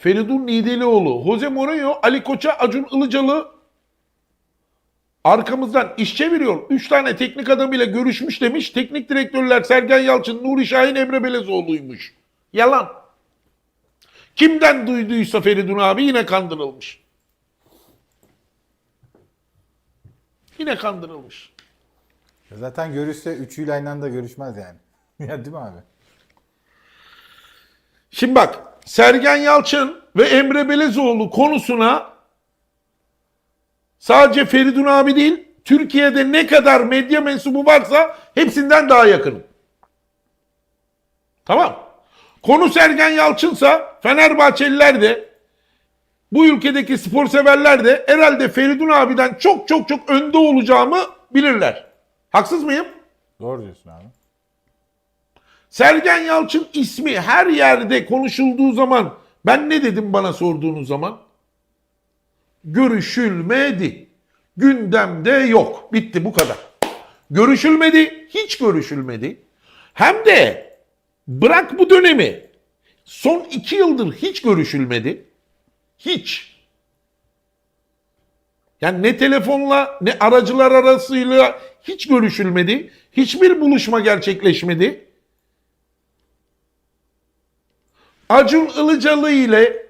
Feridun Nidelioğlu, Jose Mourinho, Ali Koç'a, Acun Ilıcalı arkamızdan iş çeviriyor. Üç tane teknik adamıyla görüşmüş demiş. Teknik direktörler Sergen Yalçın, Nuri Şahin, Emre Belezoğlu'ymuş. Yalan. Kimden duyduysa Feridun abi yine kandırılmış. Yine kandırılmış. Zaten görüşse üçüyle aynı anda görüşmez yani. ya değil mi abi? Şimdi bak Sergen Yalçın ve Emre Belezoğlu konusuna sadece Feridun abi değil Türkiye'de ne kadar medya mensubu varsa hepsinden daha yakınım. Tamam. Konu Sergen Yalçınsa Fenerbahçeliler de bu ülkedeki spor severler de herhalde Feridun abiden çok çok çok önde olacağımı bilirler. Haksız mıyım? Doğru diyorsun abi. Sergen Yalçın ismi her yerde konuşulduğu zaman ben ne dedim bana sorduğunuz zaman? Görüşülmedi. Gündemde yok. Bitti bu kadar. Görüşülmedi. Hiç görüşülmedi. Hem de bırak bu dönemi. Son iki yıldır hiç görüşülmedi. Hiç. Yani ne telefonla ne aracılar arasıyla hiç görüşülmedi. Hiçbir buluşma gerçekleşmedi. Acun Ilıcalı ile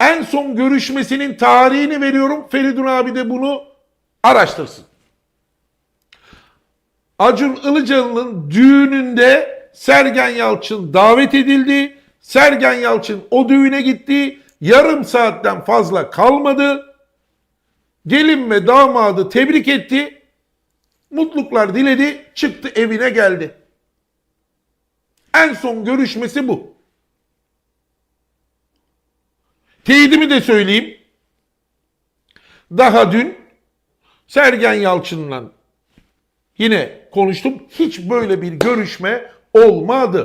en son görüşmesinin tarihini veriyorum. Feridun abi de bunu araştırsın. Acun Ilıcalı'nın düğününde Sergen Yalçın davet edildi. Sergen Yalçın o düğüne gitti. Yarım saatten fazla kalmadı. Gelin ve damadı tebrik etti. Mutluluklar diledi. Çıktı evine geldi. En son görüşmesi bu. Teyidimi de söyleyeyim. Daha dün Sergen Yalçın'la yine konuştum. Hiç böyle bir görüşme olmadı.